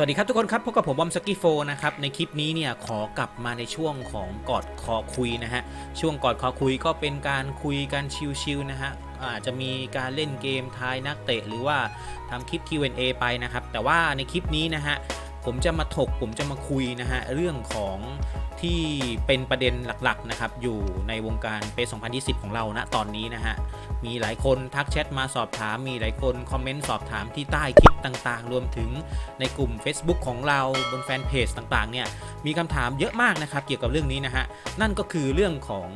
สวัสดีครับทุกคนครับพบกับผมบอมสกี้โฟนะครับในคลิปนี้เนี่ยขอกลับมาในช่วงของกอดคอคุยนะฮะช่วงกอดคอคุยก็เป็นการคุยกันชิวๆนะฮะอาจจะมีการเล่นเกมทายนักเตะหรือว่าทำคลิป Q&A ไปนะครับแต่ว่าในคลิปนี้นะฮะ ผมจะมาถกผมจะมาคุยนะฮะเรื่องของที่เป็นประเด็นหลักๆนะครับอยู่ในวงการเป2020 ของเราณตอนนี้นะฮะมีหลายคนทักแชทมาสอบถาม มีหลายคนคอมเมนต์สอบถามที่ใต้คลิปต่างๆ รวมถึงในกลุ่ม Facebook ของเราบนแฟนเพจต่างๆเนี่ยมีคำถามเยอะมากนะครับเกี่ยวกับเรื่องนี้นะฮะนั่นก็คือเรื่องของ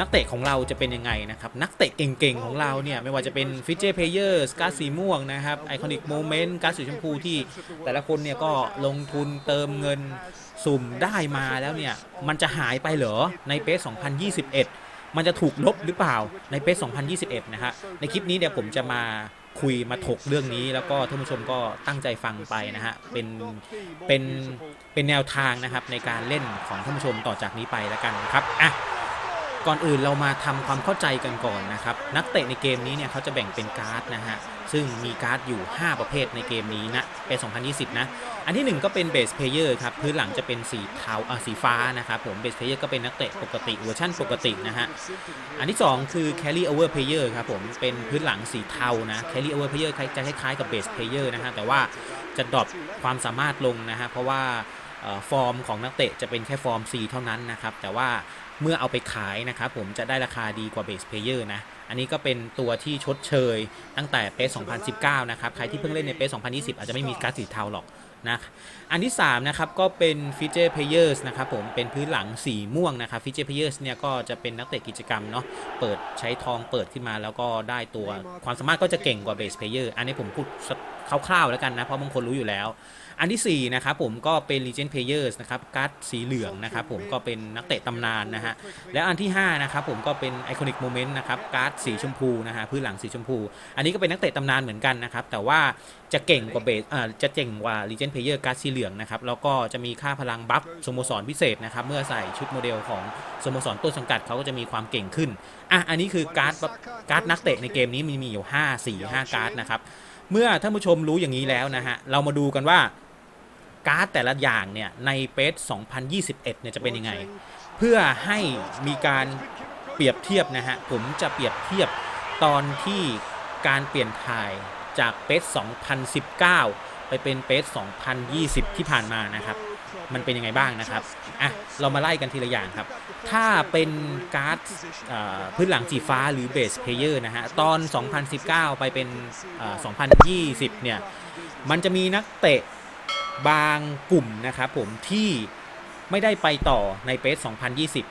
นักเตะของเราจะเป็นยังไงนะครับ นักเตะเก่งๆ ของเราเนี่ยไม่ว่าจะเป็นฟิเจเพเยอร์สกาสีม่วงนะครับไอคอนิกโมเมนต์กาสีชมพูที่แต่ละคนเนี่ยก็ลงทุนเติมเงินสุ่มได้มาแล้วเนี่ย มันจะหายไปเหรอในเปส2021 มันจะถูกลบหรือเปล่าในเปส2021 นะฮะในคลิปนี้เดี๋ยวผมจะมาคุยมาถกเรื่องนี้แล้วก็ท่านผู้ชมก็ตั้งใจฟังไปนะฮะเป็นเป็นเป็นแนวทางนะครับในการเล่นของท่านผู้ชมต่อจากนี้ไปแล้วกันครับอะ ก่อนอื่นเรามาทำความเข้าใจกันก่อนนะครับ นักเตะในเกมนี้เนี่ยเขาจะแบ่งเป็นการ์ดนะฮะ ซึ่งมีการ์ดอยู่ 5 ประเภทในเกมนี้นะเป็น 2020 นะ อันที่ 1 ก็เป็นเบสเพลเยอร์ครับ พื้นหลังจะเป็นสีเทาอ่าสีฟ้านะครับผมเบสเพลเยอร์ก็เป็นนักเตะปกติเวอร์ชั่นปกตินะฮะ อันที่ 2 คือแคล Carry Over Player ครับผมเป็นพื้นหลังสีเทานะแคล Carry Over Player จะคล้ายๆกับ Base Player นะฮะแต่ว่าจะดรอปความสามารถลงนะฮะเพราะว่าฟอร์มของนักเตะจะเป็นแค่ฟอร์ม C เท่านั้นนะครับแต่ว่า เมื่อเอาไปขายนะครับผมจะได้ราคาดีกว่าเบสเพเยอร์นะ อันนี้ก็เป็นตัวที่ชดเชยตั้งแต่เปส2019 นะครับ ใครที่เพิ่งเล่นในเปส2020 อาจจะไม่มีการ์ดสีเทาหรอกนะอันที่3นะครับก็เป็นฟีเจอร์เพลเยอร์นะครับผมเป็นพื้นหลังสีม่วงนะครับฟีเจอร์เพลเยอร์เนี่ยก็จะเป็นนักเตะกิจกรรมเนาะเปิดใช้ทองเปิดขึ้นมาแล้วก็ได้ตัวความสามารถก็จะเก่งกว่าเบสเพลเยอร์อันนี้ผมพูดคร่าวๆแล้วกันนะ เพราะบางคนรู้อยู่แล้ว อันที่4นะครับผมก็เป็น Legend Players นะครับการ์ดสีเหลืองนะครับผมก็เป็นนักเตะตำนานนะฮะแล้วอันที่5นะครับผมก็เป็น Iconic Moment นะครับการ์ดสีชมพูนะฮะพื้นหลังสีชมพู อันนี้ก็เป็นนักเตะตำนานเหมือนกันนะครับแต่ว่าจะเก่งกว่าเบสอ่าจะเก่งกว่า Legend Player การ์ดสีเหลืองนะครับแล้วก็จะมีค่าพลังบัฟสโมสรพิเศษนะครับเมื่อใส่ชุดโมเดลของสโมสรต้นสังกัดเขาก็จะมีความเก่งขึ้นอะอันนี้คือการ์ดการ์ดนักเตะในเกมนี้มีมีอยู่ 5 4 5 การ์ดนะครับเมื่อท่านผู้ชมรู้อย่างนี้แล้วนะฮะเรามาดูกันว่าการ์ดแต่ละอย่างเนี่ยในเปส2021เนี่ยจะเป็นยังไง เพื่อให้มีการเปรียบเทียบนะฮะผมจะเปรียบเทียบตอนที่การเปลี่ยนถ่ายจากเปส2019 ไปเป็นเปส2020 ที่ผ่านมานะครับ มันเป็นยังไงบ้างนะครับ อะ เรามาไล่กันทีละอย่างครับ ถ้าเป็นการ์ดพื้นหลังสีฟ้าหรือเบสเพเยอร์นะฮะ ตอน 2019 ไปเป็น 2020 เนี่ย มันจะมีนักเตะบางกลุ่มนะครับผมที่ไม่ได้ไปต่อในเปส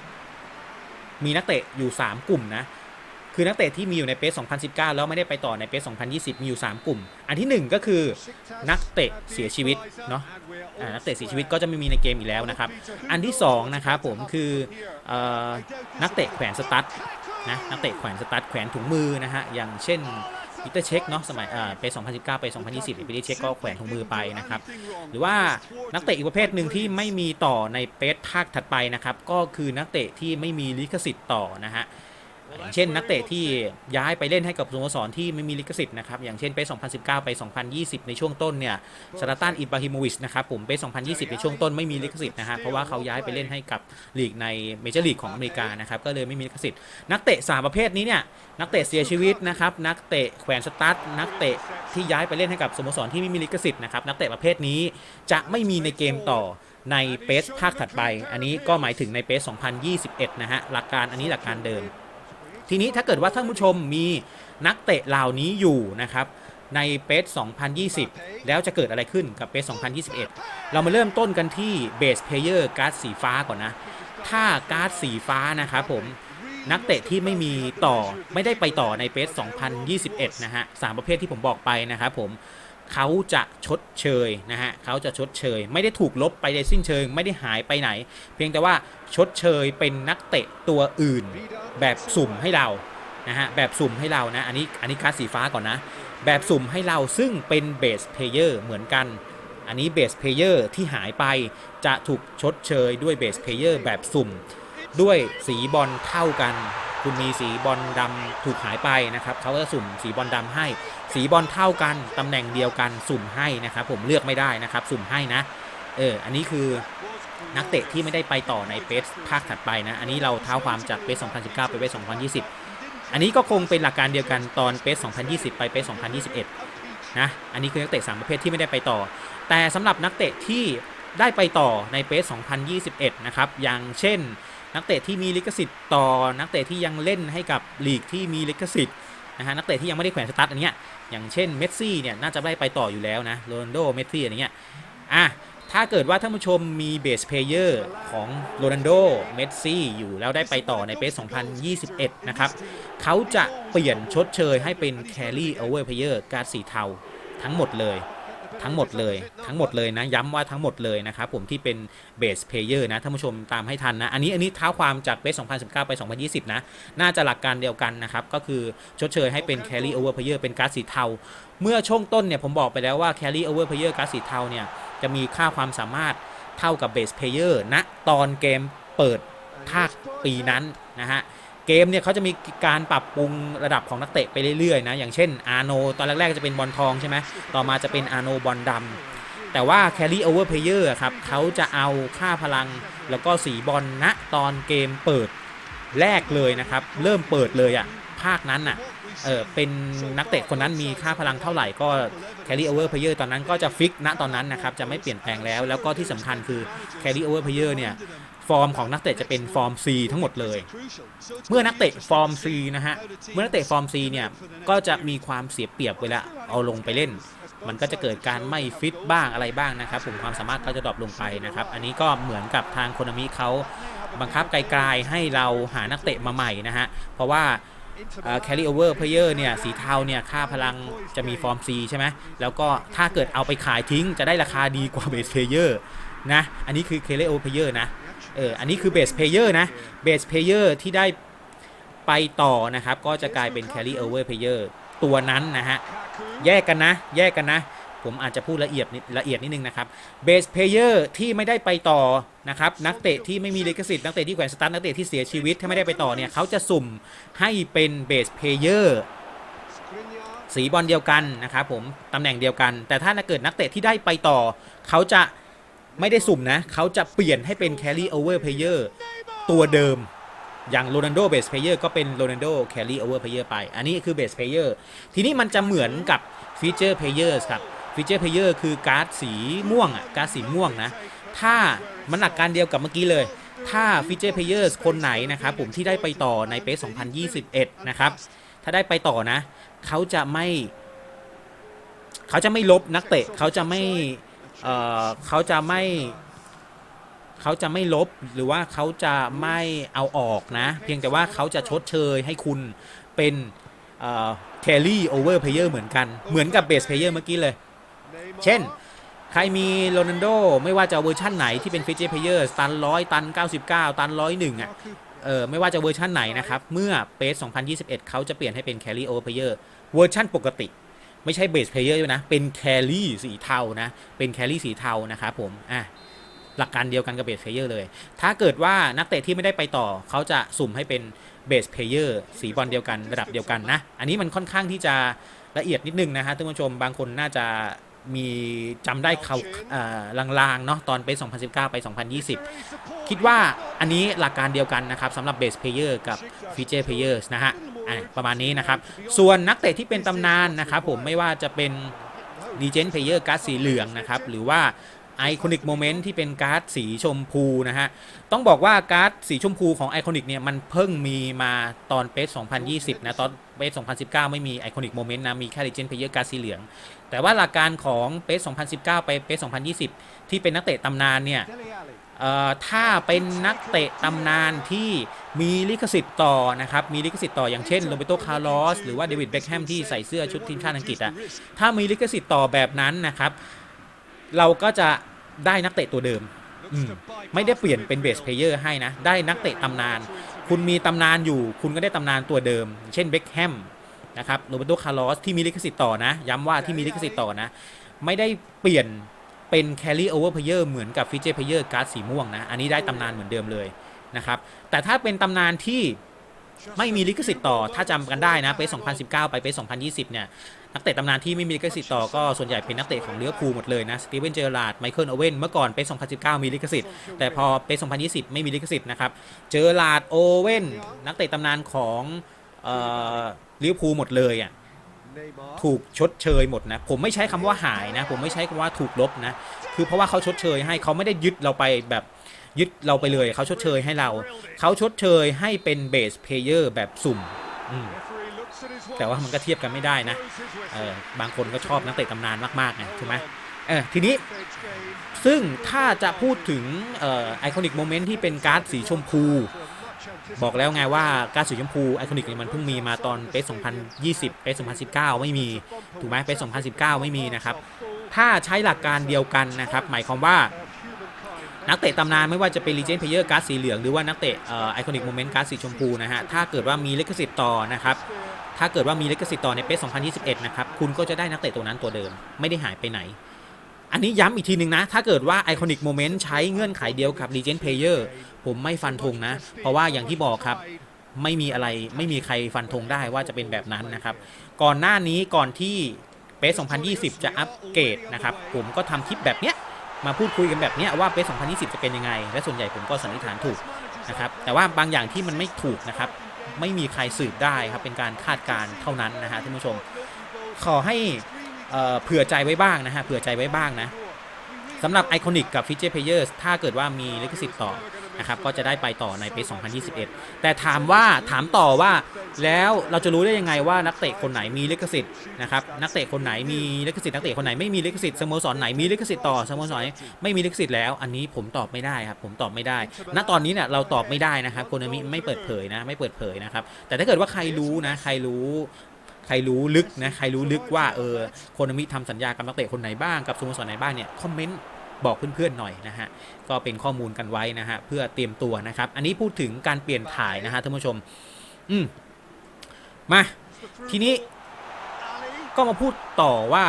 2020 มีนักเตะอยู่ 3 กลุ่มนะ คือนักเตะที่มีอยู่ในเปส2019 แล้วไม่ได้ไปต่อในเปส2020 มีอยู่ 3 กลุ่ม อันทีหนึ่1 ก็คือนักเตะเสียชีวิตเนาะนักเตะเสียชีวิตก็จะไม่มีในเกมอีกแล้วนะครับ อันที่2นะครับผมคืออนักเตะแขวนสตั๊ดนะนักเตะแขวนสตั๊ดแขวนถุงมือนะฮะอย่างเช่นปีเตอร์เช็คเนาะสมัยเอ่อไป 2019 ไป 2020ปีเตอร์เช็คก็แขวนถุงมือไปนะครับ หรือว่านักเตะอีกประเภทหนึ่งที่ไม่มีต่อในเปสภาคถัดไปนะครับ ก็คือนักเตะที่ไม่มีลิขสิทธิ์ต่อนะฮะ อย่างเช่นนักเตะที่ย้ายไปเล่นให้กับสโมสรที่ไม่มีลิขสิทธิ์นะครับ อย่างเช่นเป2019 ไป 2020 ในช่วงต้นเนี่ยซาลาตันอิบราฮิโมวิชนะครับผมเป2020 ในช่วงต้นไม่มีลิขสิทธิ์นะฮะเพราะว่าเขาย้ายไปเล่นให้กับลีกในเมเจอร์ลีกของอเมริกานะครับก็เลยไม่มีลิขสิทธิ์นักเตะ3ประเภทนี้เนี่ยนักเตะเสียชีวิตนะครับนักเตะแขวนสตาร์ทนักเตะที่ย้ายไปเล่นให้กับสโมสรที่ไม่มีลิขสิทธิ์นะครับนักเตะประเภทนี้จะไม่มีในเกมต่อในเปสภาคถัดไป อันนี้ก็หมายถึงในเปส2021 นะฮะ หลักการอันนี้หลักการเดิม ทีนี้ถ้าเกิดว่าท่านผู้ชมมีนักเตะเหล่านี้อยู่นะครับในเปส2020 แล้วจะเกิดอะไรขึ้นกับเปส2021 เรามาเริ่มต้นกันที่เบสเพลเยอร์การ์ดสีฟ้าก่อนนะ ถ้าการ์ดสีฟ้านะครับผมนักเตะที่ไม่มีต่อไม่ได้ไปต่อในเปส2021 นะฮะสามประเภทที่ผมบอกไปนะครับผม เขาจะชดเชยนะฮะเขาจะชดเชย ไม่ได้ถูกลบไปในสิ้นเชิง ไม่ได้หายไปไหน เพียงแต่ว่าชดเชยเป็นนักเตะตัวอื่น แบบสุ่มให้เรานะฮะแบบสุ่มให้เรานะอันนี้อันนี้การ์ดสีฟ้าก่อนนะ แบบสุ่มให้เราซึ่งเป็นเบสเพลเยอร์เหมือนกัน อันนี้เบสเพลเยอร์ที่หายไปจะถูกชดเชยด้วยเบสเพลเยอร์แบบสุ่ม ด้วยสีบอลเท่ากัน คุณมีสีบอลดำถูกหายไปนะครับเขาจะสุ่มสีบอลดำให้ สีบอลเท่ากัน ตำแหน่งเดียวกันสุ่มให้นะครับผมเลือกไม่ได้นะครับสุ่มให้นะเอออันนี้คือนักเตะที่ไม่ได้ไปต่อในเปสภาคถัดไปนะ อันนี้เราเท้าความจากเปส2019 ไปเปส2020 อันนี้ก็คงเป็นหลักการเดียวกันตอนเปส2020 ไปเปส2021 นะ อันนี้คือนักเตะ3ประเภทที่ไม่ได้ไปต่อ แต่สำหรับนักเตะที่ได้ไปต่อในเปส2021 นะครับ อย่างเช่น นักเตะที่มีลิขสิทธิ์ต่อ นักเตะที่ยังเล่นให้กับลีกที่มีลิขสิทธิ์ นะฮะนักเตะที่ยังไม่ได้แขวนสตาร์ทอันเนี้ยอย่างเช่นเมสซี่เนี่ยน่าจะได้ไปต่ออยู่แล้วนะโรนัลโดเมสซี่อะไรเงี้ยอะถ้าเกิดว่าท่านผู้ชมมีเบสเพลเยอร์ของโรนัลโดเมสซี่อยู่แล้วได้ไปต่อในเปส2021 นะครับเขาจะเปลี่ยนชดเชยให้เป็นแคลรี่โอเวอร์เพลเยอร์การสีเทาทั้งหมดเลย ทั้งหมดเลยทั้งหมดเลยนะย้ำว่าทั้งหมดเลยนะครับผมที่เป็นเบสเพลเยอร์นะท่านผู้ชมตามให้ทันนะ อันนี้อันนี้เท้าความจากเบส 2019 ไป 2020 นะ น่าจะหลักการเดียวกันนะครับ ก็คือชดเชยให้เป็น Carry Over Player เป็นการดสีเทา เมื่อช่วงต้นเนี่ยผมบอกไปแล้วว่าแคล Carry Over Player การดสีเทาเนี่ยจะมีค่าความสามารถเท่ากับเบสเพลเยอร์ณตอนเกมเปิดภาคปีนั้นนะฮะ เกมเนี่ยเขาจะมีการปรับปรุงระดับของนักเตะไปเรื่อยๆนะอย่างเช่นอาโนตอนแรกๆจะเป็นบอลทองใช่ไหมต่อมาจะเป็นอาโนบอลดำแต่ว่า Carry Over Player อะครับเขาจะเอาค่าพลังแล้วก็สีบอลณตอนเกมเปิดแรกเลยนะครับ เริ่มเปิดเลยอะภาคนั้นอะเออเป็นนักเตะคนนั้นมีค่าพลังเท่าไหร่ก็ Carry Over Player ตอนนั้นก็จะฟิกณตอนนั้นนะครับจะไม่เปลี่ยนแปลงแล้ว แล้วก็ที่สำคัญคือ Carry Over Player เนี่ย ฟอร์มของนักเตะจะเป็นฟอร์ม C ทั้งหมดเลย เมื่อนักเตะฟอร์ม C นะฮะ เมื่อนักเตะฟอร์ม C เนี่ยก็จะมีความเสียเปรียบเวลาเอาลงไปเล่น มันก็จะเกิดการไม่ฟิตบ้างอะไรบ้างนะครับผมความสามารถก็จะดรอปลงไปนะครับ อันนี้ก็เหมือนกับทางโคนามิเขาบังคับไกลๆให้เราหานักเตะมาใหม่นะฮะ เพราะว่าแคล r ี over player เนี่ยสีเทาเนี่ยค่าพลังจะมีฟอร์ม C ใช่ไหมแล้วก็ถ้าเกิดเอาไปขายทิ้งจะได้ราคาดีกว่าเบสเพลเยอร์นะ อันนี้คือ carry over player นะ เอออันนี้คือเบสเพลเยอร์นะเบสเพลเยอร์ที่ได้ไปต่อนะครับ ก็จะกลายเป็น carry over player ตัวนั้นนะฮะ แยกกันนะ แยกกันนะ ผมอาจจะพูดละเอียดนิดละเอียดนิดนึงนะครับเบสเพลเยอร์ที่ไม่ได้ไปต่อนะครับ นักเตะที่ไม่มีลิขสิทธิ์นักเตะที่แขวนสตาร์นักเตะที่เสียชีวิตที่ไม่ได้ไปต่อเนี่ยเขาจะสุ่มให้เป็นเบสเพลเยอร์สีบอลเดียวกันนะครับผมตำแหน่งเดียวกัน แต่ถ้าเกิดนักเตะที่ได้ไปต่อ เขาจะ ไม่ได้สุ่มนะเขาจะเปลี่ยนให้เป็น carry over player ตัวเดิมอย่างโรนัลโดเบสเพเยอร์ก็เป็นโรนัลโดแคลรี่โอเวอร์เพเยอร์ไป อันนี้คือเบสเพเยอร์ทีนี้มันจะเหมือนกับฟีเจอร์เพเยอร์ครับฟีเจอร์เพเยอร์คือการ์ดสีม่วงอะการ์ดสีม่วงนะ ถ้ามันหลักการเดียวกับเมื่อกี้เลย ถ้าฟีเจอร์เพเยอร์คนไหนนะครับผมที่ได้ไปต่อในเปส2021 นะครับ ถ้าได้ไปต่อนะ เขาจะไม่ เขาจะไม่ลบนักเตะเขาจะไม่ เอ่อเขาจะไม่เขาจะไม่ลบหรือว่าเขาจะไม่เอาออกนะ เพียงแต่ว่าเขาจะชดเชยให้คุณเป็นแคลรี่โอเวอร์เพลเยอร์เหมือนกัน เหมือนกับเบสเพลเยอร์เมื่อกี้เลย เช่น ใครมีโรนัลโดไม่ว่าจะเวอร์ชั่นไหนที่เป็นฟิจอร์เพลเยอร์ตันร้อยตัน 99 ตันร้อยหนึ่งอะเออไม่ว่าจะเวอร์ชันไหนนะครับ เมื่อเปส2021 เขาจะเปลี่ยนให้เป็นแคลรี่โอเวอร์เพลเยอร์เวอร์ชันปกติ ไม่ใช่เบสเพลเยอร์ด้วยนะ เป็นแคลรี่สีเทานะ เป็นแคลรี่สีเทานะครับผม อะ หลักการเดียวกันกับเบสเพลเยอร์เลย ถ้าเกิดว่านักเตะที่ไม่ได้ไปต่อ เขาจะสุ่มให้เป็นเบสเพลเยอร์สีบอลเดียวกันระดับเดียวกันนะ อันนี้มันค่อนข้างที่จะละเอียดนิดนึงนะฮะท่านผู้ชมบางคนน่าจะมีจำได้เขาอ่าลางๆเนาะตอนไป 2019 ไป 2020 คิดว่าอันนี้หลักการเดียวกันนะครับสำหรับเบสเพลเยอร์กับฟีเจอร์เพลเยอร์นะฮะ อะประมาณนี้นะครับ ส่วนนักเตะที่เป็นตำนานนะครับผมไม่ว่าจะเป็นดีเจนเพลเยอร์การ์ดสีเหลืองนะครับหรือว่าไอคอนิกโมเมนต์ที่เป็นการ์ดสีชมพูนะฮะ ต้องบอกว่าการ์ดสีชมพูของไอคอนิกเนี่ย มันเพิ่งมีมาตอนเปส2020 นะ ตอนเปส2019 ไม่มีไอคอนิกโมเมนต์นะ มีแค่ดีเจนเพเยอร์การ์ดสีเหลือง แต่ว่าหลักการของเปส2019 ไปเปส2020 ที่เป็นนักเตะตำนานเนี่ย ถ้าเป็นนักเตะตำนานที่มีลิขสิทธิ์ต่อนะครับ มีลิขสิทธิ์ต่ออย่างเช่นโรเบโต คาร์ลอส หรือว่าเดวิด เบคแฮมที่ใส่เสื้อชุดทีมชาติอังกฤษอะถ้ามีลิขสิทธิ์ต่อแบบนั้นนะครับ เราก็จะได้นักเตะตัวเดิมมไม่ได้เปลี่ยนเป็นเบสเพลเยอร์ให้นะ ได้นักเตะตำนาน คุณมีตำนานอยู่ คุณก็ได้ตำนานตัวเดิม เช่นเบคแฮมนะครับ โรเบโต คาร์ลอสที่มีลิขสิทธิ์ต่อนะ ย้ำว่าที่มีลิขสิทธิ์ต่อนะ ไม่ได้เปลี่ยน เป็น carry over player เหมือนกับฟีเจอร์ player การ์ดสีม่วงนะ อันนี้ได้ตำนานเหมือนเดิมเลยนะครับ แต่ถ้าเป็นตำนานที่ไม่มีลิขสิทธิ์ต่อ ถ้าจำกันได้นะเปส2019 ไปเปส2020 เนี่ย นักเตะตำนานที่ไม่มีลิขสิทธิ์ต่อก็ส่วนใหญ่เป็นนักเตะของเลี้ยวภูหมดเลยนะ สตีเวน เจอร์ลาด ไมเคิล โอเว่น เมื่อก่อนเปส2019 มีลิขสิทธิ์ แต่พอเปส2020 ไม่มีลิขสิทธิ์นะครับ เจอร์ลาด โอเว่น นักเตะตำนานของเอ่อเลี้ยวภูลหมดเลยอะ ถูกชดเชยหมดนะผมไม่ใช้คำว่าหายนะ ผมไม่ใช้คำว่าถูกลบนะ คือเพราะว่าเขาชดเชยให้เขาไม่ได้ยึดเราไปแบบยึดเราไปเลยเขาชดเชยให้เรา เขาชดเชยให้เป็นเบสเพลเยอร์แบบสุ่มอืมแต่ว่ามันก็เทียบกันไม่ได้นะเออบางคนก็ชอบนักเตะตำนานมากๆไงถูกไหมเออทีนี้ซึ่งถ้าจะพูดถึงเอ่อไอคอนิกโมเมนต์ที่เป็นการ์ดสีชมพู บอกแล้วไงว่าการดสีชมพูไอคอนิกมันเพิ่งมีมาตอนเปส2020 เปส2019 ไม่มี ถูกไหมเปส2019 ไม่มีนะครับ ถ้าใช้หลักการเดียวกันนะครับ หมายความว่า นักเตะตำนานไม่ว่าจะเป็น Legend Player การ์ดสีเหลือง หรือว่านักเตะไอคอนิกโมเมนต์การ์ดสีชมพูนะฮะ ถ้าเกิดว่ามีลิขสิทธิ์ต่อนะครับถ้าเกิดว่ามีลิขสิทธิ์ต่อในเปส2021 นะครับ คุณก็จะได้นักเตะตัวนั้นตัวเดิม ไม่ได้หายไปไหน อันนี้ย้ำอีกทีหนึ่งนะ ถ้าเกิดว่า Iconic Moment ใช้เงื่อนไขเดียวกับ Legend Player ผมไม่ฟันธงนะ เพราะว่าอย่างที่บอกครับไม่มีอะไรไม่มีใครฟันธงได้ว่าจะเป็นแบบนั้นนะครับ ก่อนหน้านี้ก่อนที่เปส2020 จะอัปเกรดนะครับ ผมก็ทำคลิปแบบเนี้ยมาพูดคุยกันแบบเนี้ยว่าเปส2020 จะเป็นยังไง และส่วนใหญ่ผมก็สันนิษฐานถูกนะครับ แต่ว่าบางอย่างที่มันไม่ถูกนะครับ ไม่มีใครสืบได้ครับเป็นการคาดการเท่านั้นนะฮะท่านผู้ชม ขอให้เอ่อเผื่อใจไว้บ้างนะฮะเผื่อใจไว้บ้างนะสำหรับไอคอนิกกับฟิเจอร์เพเยอร์ถ้าเกิดว่ามีลิขสิทธิ์ต่อ นะครับก็จะได้ไปต่อในปี 2021 แต่ถามว่าถามต่อว่าแล้วเราจะรู้ได้ยังไงว่านักเตะคนไหนมีลิขสิทธิ์นะครับนักเตะคนไหนมีลิขสิทธิ์นักเตะคนไหนไม่มีลิขสิทธิ์สโมสรไหนมีลิขสิทธิ์ต่อสโมสรไหนไม่มีลิขสิทธิ์แล้ว อันนี้ผมตอบไม่ได้ครับผมตอบไม่ได้ ณตอนนี้เนี่ยเราตอบไม่ได้นะครับโคนามิไม่เปิดเผยนะไม่เปิดเผยนะครับแต่ถ้าเกิดว่าใครรู้นะใครรู้ใครรู้ลึกนะใครรู้ลึกว่าเออโคนามิทำสัญญากับนักเตะคนไหนบ้างกับสโมสรไหนบ้างเนี่ยคอมเมนต์ บอกเพื่อนๆหน่อยนะฮะก็เป็นข้อมูลกันไว้นะฮะเพื่อเตรียมตัวนะครับ อันนี้พูดถึงการเปลี่ยนถ่ายนะฮะท่านผู้ชม อืมมา ทีนี้ก็มาพูดต่อว่า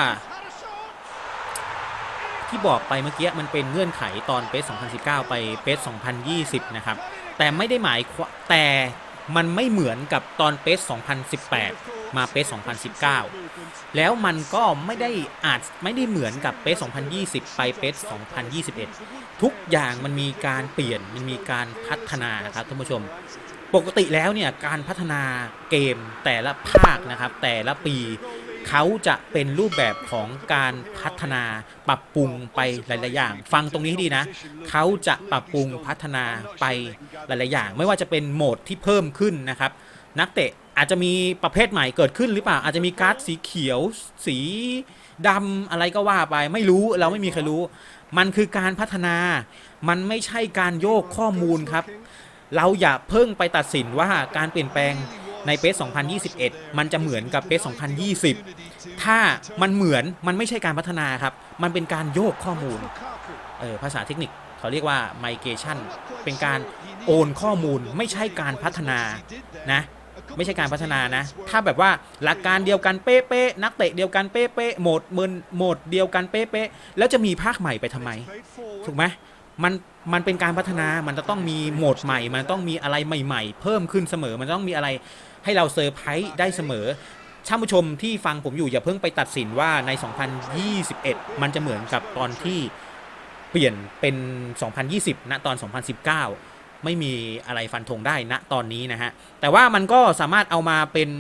ที่บอกไปเมื่อกี้มันเป็นเงื่อนไขตอนเปส2019 ไปเปส2020 นะครับ แต่ไม่ได้หมายแต่มันไม่เหมือนกับตอนเปส2018 มาเปส2019 แล้วมันก็ไม่ได้อาจไม่ได้เหมือนกับเปส2020 ไปเปส2021 ทุกอย่างมันมีการเปลี่ยนมันมีการพัฒนาครับท่านผู้ชม ปกติแล้วเนี่ยการพัฒนาเกมแต่ละภาคนะครับแต่ละปีเขาจะเป็นรูปแบบของการพัฒนาปรับปรุงไปหลาย ๆ อย่าง ฟังตรงนี้ให้ดีนะ เขาจะปรับปรุงพัฒนาไปหลาย ๆ อย่าง ไม่ว่าจะเป็นโหมดที่เพิ่มขึ้นนะครับ นักเตะอาจจะมีประเภทใหม่เกิดขึ้นหรือเปล่าอาจจะมีการ์ดสีเขียว สีดำอะไรก็ว่าไปไม่รู้เราไม่มีใครรู้ มันคือการพัฒนา มันไม่ใช่การโยกข้อมูลครับ เราอย่าเพิ่งไปตัดสินว่าการเปลี่ยนแปลงในเปส2021 มันจะเหมือนกับเปส2020 ถ้ามันเหมือนมันไม่ใช่การพัฒนาครับ มันเป็นการโยกข้อมูลเออภาษาเทคนิคเขาเรียกว่า migration เป็นการโอนข้อมูลไม่ใช่การพัฒนานะ ไม่ใช่การพัฒนานะ ถ้าแบบว่าหลักการเดียวกันเป๊ะๆนักเตะเดียวกันเป๊ะๆโหมดเมินโหมดเดียวกันเป๊ะๆแล้วจะมีภาคใหม่ไปทำไม ถูกไหมมันมันเป็นการพัฒนามันจะต้องมีโหมดใหม่ มันต้องมีอะไรใหม่ ๆ เพิ่มขึ้นเสมอ มันต้องมีอะไรให้เราเซอร์ไพรส์ได้เสมอท่านผู้ชมที่ฟังผมอยู่อย่าเพิ่งไปตัดสินว่าใน 2021 มันจะเหมือนกับตอนที่เปลี่ยนเป็น 2020ณตอน 2019 ไม่มีอะไรฟันธงได้ณตอนนี้นะฮะ แต่ว่ามันก็สามารถเอามาเป็น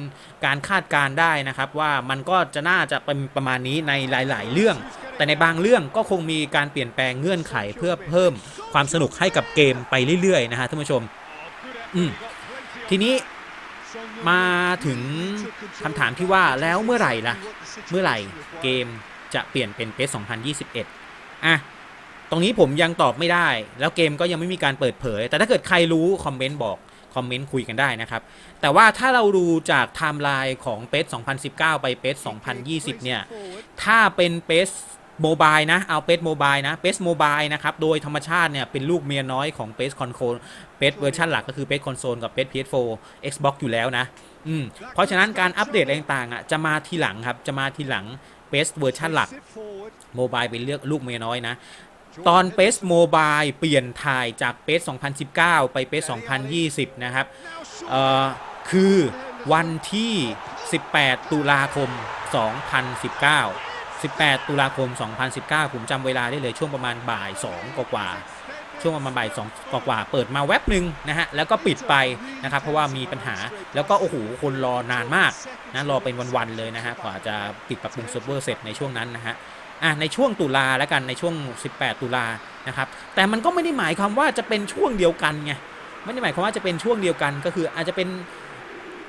การคาดการได้นะครับ ว่ามันก็จะน่าจะเป็นประมาณนี้ในหลาย ๆ เรื่อง แต่ในบางเรื่องก็คงมีการเปลี่ยนแปลงเงื่อนไขเพื่อเพิ่มความสนุกให้กับเกมไปเรื่อย ๆ นะฮะท่านผู้ชม อืมทีนี้มาถึงคำถามที่ว่าแล้วเมื่อไหร่ล่ะ เมื่อไหร่เกมจะเปลี่ยนเป็นเปส2021 อะ ตรงนี้ผมยังตอบไม่ได้ แล้วเกมก็ยังไม่มีการเปิดเผย แต่ถ้าเกิดใครรู้คอมเมนต์บอกคอมเมนต์คุยกันได้นะครับ แต่ว่าถ้าเราดูจากไทม์ไลน์ของเปส2019 ไปเปส2020 เนี่ย ถ้าเป็นเปสโมบายนะ เอาเปสโมบายนะเปสโมบายนะครับ โดยธรรมชาติเนี่ย เป็นลูกเมียน้อยของเปสคอนโซลเปสเวอร์ชันหลักก็คือเปสคอนโซลกับเปส PS4 Xbox อยู่แล้วนะ อืม เพราะฉะนั้นการอัปเดตอะไรต่างๆอะจะมาทีหลังครับ จะมาทีหลังเปสเวอร์ชันหลักโมบายเป็นเลือกลูกเมียน้อยนะ ตอนเปสโมบายเปลี่ยนถ่ายจากเปส2019 ไปเปส2020 นะครับคือวันที่ 18 ตุลาคม 2019 18 ตุลาคม 2019 ผมจำเวลาได้เลยช่วงประมาณบ่าย 2 กว่าช่วงประมาณบ่าย2กว่าเปิดมาแว็บหนึ่งนะฮะ แล้วก็ปิดไปนะครับ เพราะว่ามีปัญหาแล้วก็ โอ้โห คนรอนานมากนะรอเป็นวัน ๆ เลยนะฮะกว่าจะปิดปรับปรุงเซิร์ฟเวอร์เสร็จในช่วงนั้นนะฮะ อะในช่วงตุลาแล้วกันในช่วง 18 ตุลานะครับแต่มันก็ไม่ได้หมายความว่าจะเป็นช่วงเดียวกันไงไม่ได้หมายความว่าจะเป็นช่วงเดียวกันก็คืออาจจะเป็น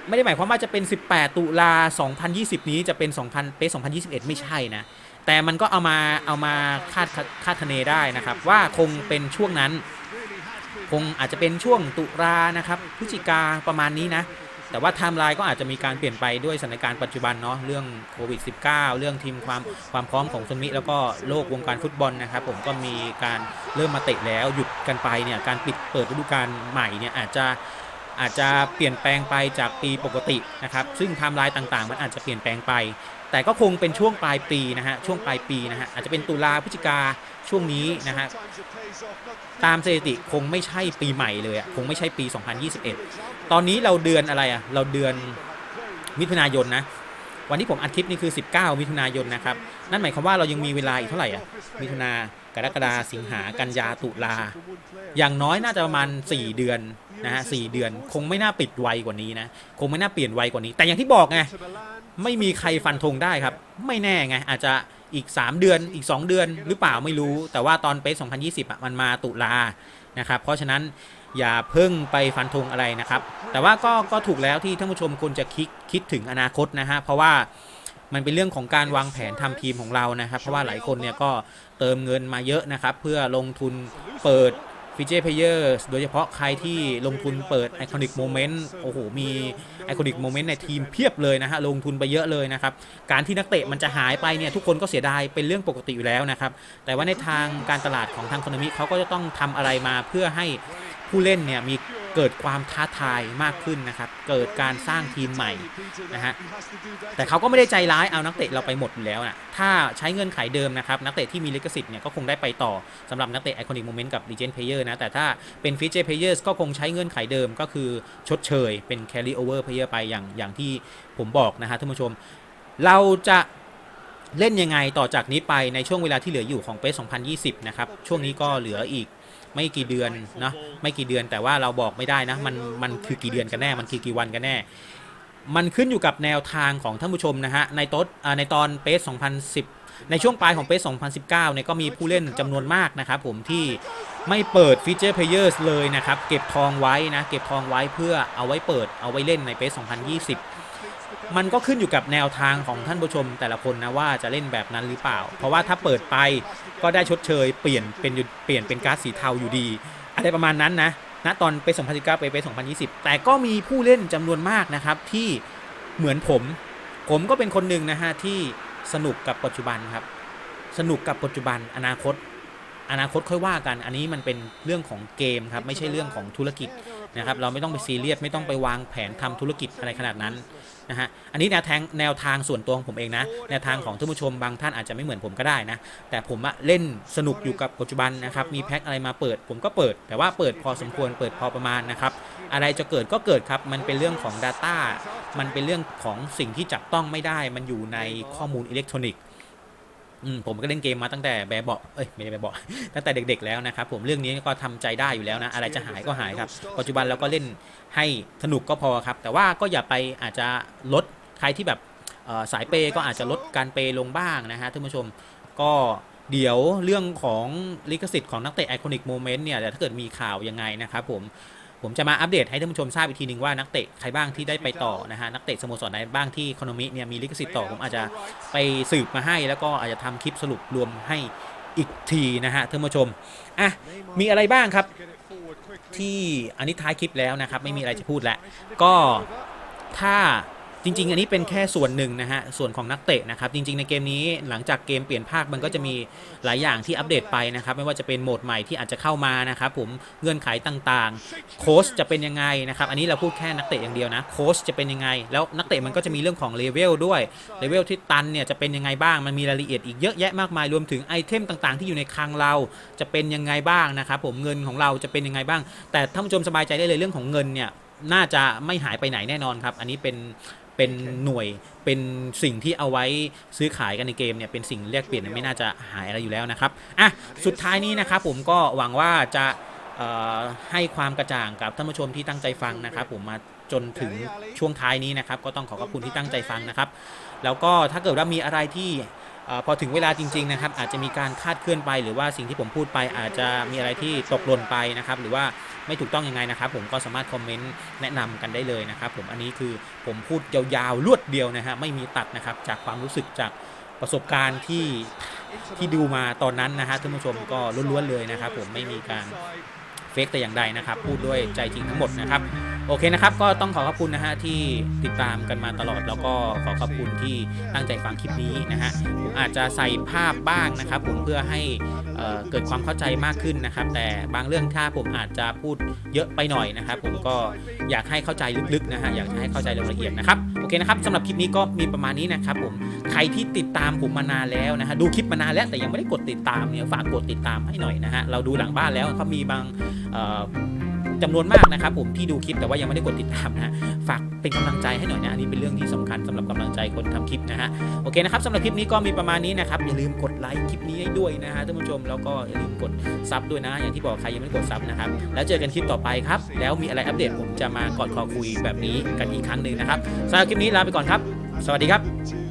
ไม่ได้หมายความว่าจะเป็น 18 ตุลา 2020 นี้จะเป็น 2000 เป๊ะ2021 ไม่ใช่นะ แต่มันก็เอามาเอามาคาดคาดคะเนได้นะครับ ว่าคงเป็นช่วงนั้น คงอาจจะเป็นช่วงตุลานะครับพฤศจิกาประมาณนี้นะ แต่ว่าไทม์ไลน์ก็อาจจะมีการเปลี่ยนไปด้วยสถานการณ์ปัจจุบันเนาะเรื่องโควิด -19 เรื่องทีมความความพร้อมของซุนมิแล้วก็โลกวงการฟุตบอลนะครับผมก็มีการเริ่มมาเตะแล้วหยุดกันไปเนี่ยการปิดเปิดฤดูกาลใหม่เนี่ยอาจจะอาจจะเปลี่ยนแปลงไปจากปีปกตินะครับซึ่งไทม์ไลน์ต่างๆ มันอาจจะเปลี่ยนแปลงไป แต่ก็คงเป็นช่วงปลายปีนะฮะช่วงปลายปีนะฮะอาจจะเป็นตุลาพฤศจิกา ช่วงนี้นะฮะตามสถิติคงไม่ใช่ปีใหม่เลยอะคงไม่ใช่ปี 2021 ตอนนี้เราเดือนอะไรอะเราเดือนมิถุนายนนะวันที่ผมอัดคลิปนี่คือ 19 มิถุนายนนะครับ นั่นหมายความว่าเรายังมีเวลาอีกเท่าไหร่อะ มิถุนากรกฎาสิงหากันยาตุลา อย่างน้อยน่าจะประมาณ 4 เดือนนะฮะสเดือน คงไม่น่าปิดไวกว่านี้นะ คงไม่น่าเปลี่ยนไวกว่านี้ แต่อย่างที่บอกไง ไม่มีใครฟันธงได้ครับ ไม่แน่ไง อาจจะ อีก 3 เดือนอีก 2 เดือนหรือเปล่าไม่รู้ แต่ว่าตอนเป๊ะ2020อะมันมาตุลานะครับเพราะฉะนั้นอย่าเพิ่งไปฟันธงอะไรนะครับ แต่ว่าก็ก็ถูกแล้วที่ท่านผู้ชมควรจะคิดคิดถึงอนาคตนะฮะเพราะว่ามันเป็นเรื่องของการวางแผนทำทีมของเรานะครับ เพราะว่าหลายคนเนี่ยก็เติมเงินมาเยอะนะครับ เพื่อลงทุนเปิด ฟิเจเพเยอร์โดยเฉพาะใครที่ลงทุนเปิดไอคอนิกโมเมนต์โอ้โห มีไอคอนิกโมเมนต์ในทีมเพียบเลยนะฮะ ลงทุนไปเยอะเลยนะครับ การที่นักเตะมันจะหายไปเนี่ย ทุกคนก็เสียดายเป็นเรื่องปกติอยู่แล้วนะครับ แต่ว่าในทางการตลาดของทางคอนมิเขาก็จะต้องทำอะไรมาเพื่อให้ผู้เล่นเนี่ยมี เกิดความท้าทายมากขึ้นนะครับ เกิดการสร้างทีมใหม่นะฮะ แต่เขาก็ไม่ได้ใจร้ายเอานักเตะเราไปหมดแล้วนะถ้าใช้เงื่อนไขเดิมนะครับ นักเตะที่มีลิขสิทธิ์เนี่ยก็คงได้ไปต่อสำหรับนักเตะไอคอนิกโมเมนต์กับ Legend Player นะ แต่ถ้าเป็นฟีเจอร์เพลเยอร์ก็คงใช้เงื่อนไขเดิมก็คือชดเชยเป็น carry over player ไปอย่างอย่างที่ผมบอกนะฮะท่านผู้ชม เราจะเล่นยังไงต่อจากนี้ไปในช่วงเวลาที่เหลืออยู่ของเป2020 นะครับ ช่วงนี้ก็เหลืออีก ไม่กี่เดือนเนาะไม่กี่เดือนแต่ว่าเราบอกไม่ได้นะมันมันคือกี่เดือนกันแน่มันคือกี่วันกันแน่ มันขึ้นอยู่กับแนวทางของท่านผู้ชมนะฮะในต้นในตอนเปส2010 ในช่วงปลายของเปส2019เนี่ยก็มีผู้เล่นจำนวนมากนะครับผมที่ไม่เปิดฟีเจอร์เพลเยอร์เลยนะครับ เก็บทองไว้นะ เก็บทองไว้เพื่อเอาไว้เปิดเอาไว้เล่นในเปส2020 มันก็ขึ้นอยู่กับแนวทางของท่านผู้ชมแต่ละคนนะว่าจะเล่นแบบนั้นหรือเปล่า เพราะว่าถ้าเปิดไปก็ได้ชดเชย เปลี่ยนเป็นเปลี่ยนเป็นก๊าซสีเทาอยู่ดี อะไรประมาณนั้นนะณตอนไป 2019 ไปไป 2020 แต่ก็มีผู้เล่นจำนวนมากนะครับที่เหมือนผม ผมก็เป็นคนหนึ่งนะฮะที่สนุกกับปัจจุบันครับ สนุกกับปัจจุบันอนาคต อนาคตค่อยว่ากัน อันนี้มันเป็นเรื่องของเกมครับไม่ใช่เรื่องของธุรกิจ นะครับเราไม่ต้องไปซีเรียสไม่ต้องไปวางแผนทำธุรกิจอะไรขนาดนั้นนะฮะอันนี้แนวทางแนวทางส่วนตัวของผมเองนะแนวทางของท่านผู้ชมบางท่านอาจจะไม่เหมือนผมก็ได้นะแต่ผมอะเล่นสนุกอยู่กับปัจจุบันนะครับมีแพ็คอะไรมาเปิด ผมก็เปิด แต่ว่าเปิดพอสมควรเปิดพอประมาณนะครับอะไรจะเกิดก็เกิดครับมันเป็นเรื่องของ Data มันเป็นเรื่องของสิ่งที่จับต้องไม่ได้ มันอยู่ในข้อมูลอิเล็กทรอนิกส์ อืมผมก็เล่นเกมมาตั้งแต่แบบเบาะเอ้ยไม่ได้แบบเบาะตั้งแต่เด็ก ๆ แล้วนะครับผมเรื่องนี้ก็ทำใจได้อยู่แล้วนะอะไรจะหายก็หายครับ ปัจจุบันเราก็เล่นให้สนุกก็พอครับ แต่ว่าก็อย่าไปอาจจะลดใครที่แบบสายเปย์ก็อาจจะลดการเปย์ลงบ้างนะฮะท่านผู้ชมก็เดี๋ยวเรื่องของลิขสิทธิ์ของนักเตะไอคอนิกโมเมนต์เนี่ยแต่ถ้าเกิดมีข่าวยังไงนะครับผม ผมจะมาอัปเดตให้ท่านผู้ชมทราบอีกทีหนึ่งว่านักเตะใครบ้างที่ได้ไปต่อนะฮะนักเตะสโมสรไหนบ้างที่คอนมิเนี่ยมีลิขสิทธิ์ต่อผมอาจจะไปสืบมาให้ แล้วก็อาจจะทำคลิปสรุปรวมให้อีกทีนะฮะท่านผู้ชมอะมีอะไรบ้างครับ ที่อันนี้ท้ายคลิปแล้วนะครับไม่มีอะไรจะพูดแล้วก็ถ้า จริง ๆ อันนี้เป็นแค่ส่วนหนึ่งนะฮะ ส่วนของนักเตะนะครับ จริง ๆ ในเกมนี้หลังจากเกมเปลี่ยนภาคมันก็จะมีหลายอย่างที่อัปเดตไปนะครับ ไม่ว่าจะเป็นโหมดใหม่ที่อาจจะเข้ามานะครับผม เงื่อนไขต่างๆ โค้ชจะเป็นยังไงนะครับ อันนี้เราพูดแค่นักเตะอย่างเดียวนะ โค้ชจะเป็นยังไง แล้วนักเตะมันก็จะมีเรื่องของเลเวลด้วย เลเวลที่ตันเนี่ยจะเป็นยังไงบ้าง มันมีรายละเอียดอีกเยอะแยะมากมาย รวมถึงไอเทมต่างๆ ที่อยู่ในคลังเราจะเป็นยังไงบ้างนะครับผม เงินของเราจะเป็นยังไงบ้าง แต่ท่านผู้ชมสบายใจได้เลยเรื่องของเงินเนี่ยน่าจะไม่หายไปไหนแน่นอนครับ อันนี้เป็น เป็นหน่วยเป็นสิ่งที่เอาไว้ซื้อขายกันในเกมเนี่ยเป็นสิ่งแลกเปลี่ยนไม่น่าจะหายอะไรอยู่แล้วนะครับอะสุดท้ายนี้นะครับผมก็หวังว่าจะเอ่อให้ความกระจ่างกับท่านผู้ชมที่ตั้งใจฟังนะครับ ผมมาจนถึงช่วงท้ายนี้นะครับ ก็ต้องขอขอบคุณที่ตั้งใจฟังนะครับ แล้วก็ถ้าเกิดว่ามีอะไรที่เออ พอถึงเวลาจริงๆนะครับอาจจะมีการคาดเคลื่อนไป หรือว่าสิ่งที่ผมพูดไปอาจจะมีอะไรที่ตกหล่นไปนะครับหรือว่าไม่ถูกต้องยังไงนะครับ ผมก็สามารถคอมเมนต์แนะนำกันได้เลยนะครับ ผมอันนี้คือผมพูดยาวๆรวดเดียวนะฮะไม่มีตัดนะครับจากความรู้สึกจากประสบการณ์ที่ที่ดูมาตอนนั้นนะฮะท่านผู้ชมก็ล้วนๆเลยนะครับ ผมไม่มีการเฟกแต่อย่างใดนะครับ พูดด้วยใจจริงทั้งหมดนะครับ โอเคนะครับ ก็ต้องขอขอบคุณนะฮะที่ติดตามกันมาตลอด แล้วก็ขอขอบคุณที่ตั้งใจฟังคลิปนี้นะฮะผมอาจจะใส่ภาพบ้างนะครับ ผมเพื่อให้เอ่อเกิดความเข้าใจมากขึ้นนะครับ แต่บางเรื่องถ้าผมอาจจะพูดเยอะไปหน่อยนะครับ ผมก็อยากให้เข้าใจลึกๆนะฮะอยากให้เข้าใจรายละเอียดนะครับโอเคนะครับสำหรับคลิปนี้ก็มีประมาณนี้นะครับ ผมใครที่ติดตามผมมานานแล้วนะฮะดูคลิปมานานแล้วแต่ยังไม่ได้กดติดตามเนี่ยฝากกดติดตามให้หน่อยนะฮะเราดูหลังบ้านแล้วเขามีบางเจำนวนมากนะครับผมที่ดูคลิปแต่ว่ายังไม่ได้กดติดตามนะฝากเป็นกำลังใจให้หน่อยนะอันนี้เป็นเรื่องที่สำคัญสำหรับกำลังใจคนทำคลิปนะฮะโอเคนะครับสำหรับคลิปนี้ก็มีประมาณนี้นะครับอย่าลืมกดไลค์คลิปนี้ให้ด้วยนะฮะท่านผู้ชมแล้วก็อย่าลืมกดซับด้วยนะ อย่างที่บอกใครยังไม่ได้กดซับนะครับแล้วเจอกันคลิปต่อไปครับแล้วมีอะไรอัปเดตผมจะมากอดคอคุยแบบนี้กันอีกครั้งหนึ่งนะครับสำหรับคลิปนี้ลาไปก่อนครับ สวัสดีครับ